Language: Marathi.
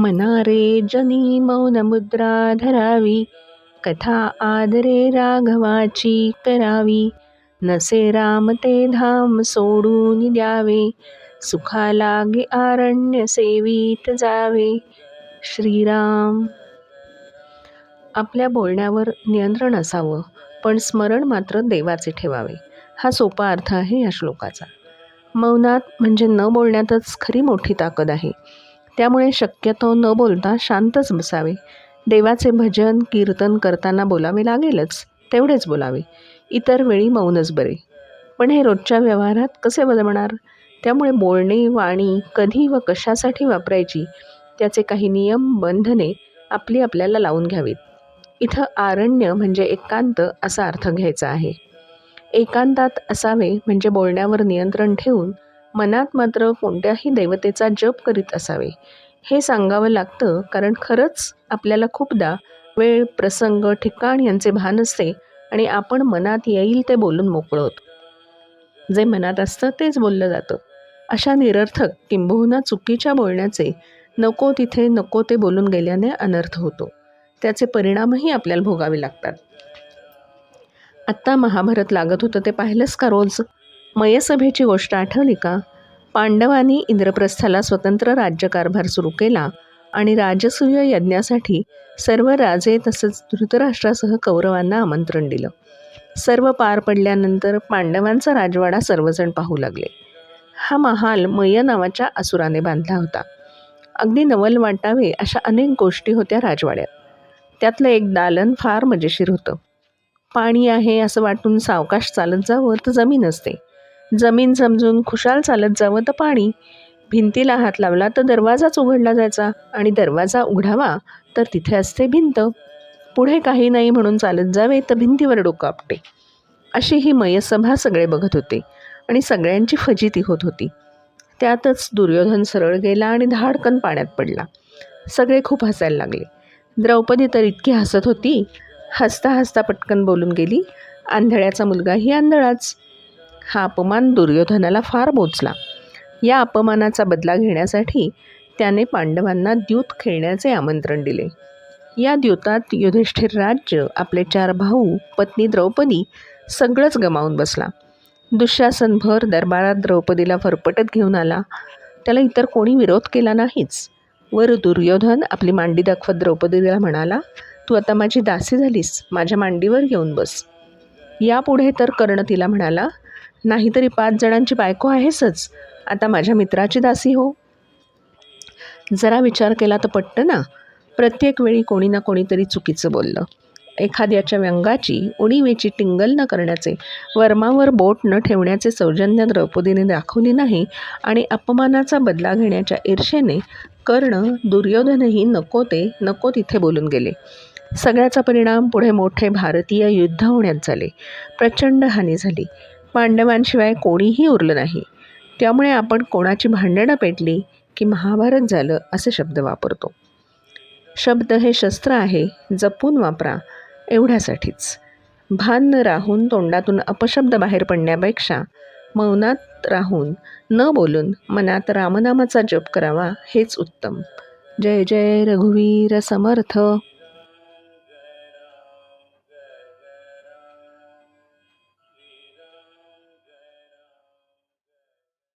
मनारे जनी मौनमुद्रा धरावी कथा आदरे राघवाची करावी. नसे राम ते धाम सोडून द्यावे सुखा लागे आरण्य सेवीत जावे. श्रीराम. आपल्या बोलण्यावर नियंत्रण असावं पण स्मरण मात्र देवाचे ठेवावे. हा सोपा अर्थ आहे या श्लोकाचा. मौनात म्हणजे न बोलण्यातच खरी मोठी ताकद आहे. त्यामुळे शक्यतो न बोलता शांतच बसावे. देवाचे भजन कीर्तन करताना बोलावे लागेलच तेवढेच बोलावे. इतर वेळी मौनच बरे. पण हे रोजच्या व्यवहारात कसे बदलणार? त्यामुळे बोलणे वाणी कधी व कशासाठी वापरायची? त्याचे काही नियम बंधने आपली आपल्याला लावून घ्यावीत. इथं आरण्य म्हणजे एकांत असा अर्थ घ्यायचा आहे. एकांतात असावे म्हणजे बोलण्यावर नियंत्रण ठेवून मनात मात्र कोणत्याही देवतेचा जप करीत असावे. हे सांगावं लागतं कारण खरंच आपल्याला खूपदा वेळ प्रसंग ठिकाण यांचे भान असते आणि आपण मनात येईल ते बोलून मोकळं होतो जे मनात असतं तेच बोललं जातं. अशा निरर्थक किंबहुना चुकीच्या बोलण्याचे नको तिथे नको ते बोलून गेल्याने अनर्थ होतो. त्याचे परिणामही आपल्याला भोगावे लागतात. आत्ता महाभारत लागत होतं ते पाहिलंच का रोज? मयसभेची गोष्ट आठवली का? पांडवांनी इंद्रप्रस्थाला स्वतंत्र राज्यकारभार सुरू केला आणि राजसूय यज्ञासाठी सर्व राजे तसंच धृतराष्ट्रासह कौरवांना आमंत्रण दिलं. सर्व पार पडल्यानंतर पांडवांचा राजवाडा सर्वजण पाहू लागले. हा महाल मय नावाच्या असुराने बांधला होता. अगदी नवल वाटावे अशा अनेक गोष्टी होत्या राजवाड्यात. त्यातलं एक दालन फार मजेशीर होतं. पाणी आहे असं वाटून सावकाश चालत जावं तर जमीन असते. जमीन समजून खुशाल चालत जावं तर पाणी. भिंतीला हात लावला तर दरवाजाच उघडला जायचा आणि दरवाजा उघडावा तर तिथे असते भिंत. पुढे काही नाही म्हणून चालत जावे तर भिंतीवर डोकं आपटे. अशी ही मयसभा सगळे बघत होते आणि सगळ्यांची फजिती होत होती. त्यातच दुर्योधन सरळ गेला आणि धाडकन पाण्यात पडला. सगळे खूप हसायला लागले. द्रौपदी तर इतकी हसत होती. हसता हसता पटकन बोलून गेली. आंधळ्याचा मुलगाही आंधळाच. हा अपमान दुर्योधनाला फार बोचला या अपमानाचा बदला घेण्यासाठी त्याने पांडवांना द्यूत खेळण्याचे आमंत्रण दिले. या द्यूतात युधिष्ठिर राज्य आपले चार भाऊ पत्नी द्रौपदी सगळंच गमावून बसला. दुःशासनभर दरबारात द्रौपदीला फरफटत घेऊन आला. त्याला इतर कोणी विरोध केला नाहीच. वर दुर्योधन आपली मांडी दाखवत द्रौपदीला म्हणाला तू आता माझी दासी झालीस माझ्या मांडीवर येऊन बस. यापुढे तर कर्ण तिला म्हणाला नाहीतरी पाच जणांची बायको आहेसच. आता माझ्या मित्राची दासी हो. जरा विचार केला तर पटतं ना? प्रत्येक वेळी कोणी ना कोणीतरी चुकीचं बोललं. एखाद्याच्या व्यंगाची उणीवेची टिंगल न करण्याचे वर्मावर बोट न ठेवण्याचे सौजन्य द्रौपदीने दाखवली नाही आणि अपमानाचा बदला घेण्याच्या ईर्षेने कर्ण दुर्योधनही नको ते नको तिथे बोलून गेले. सगळ्याचा परिणाम पुढे मोठे भारतीय युद्ध होण्यात झाले. प्रचंड हानी झाली. पांडवांशिवाय कोणीही उरलं नाही. त्यामुळे आपण कोणाची भांडणं पेटली की महाभारत झालं असे शब्द वापरतो. शब्द हे शस्त्र आहे जपून वापरा एवढ्यासाठीच. भान न राहून तोंडातून अपशब्द बाहेर पडण्यापेक्षा मौनात राहून न बोलून मनात रामनामाचा जप करावा हेच उत्तम. जय जय रघुवीर समर्थ.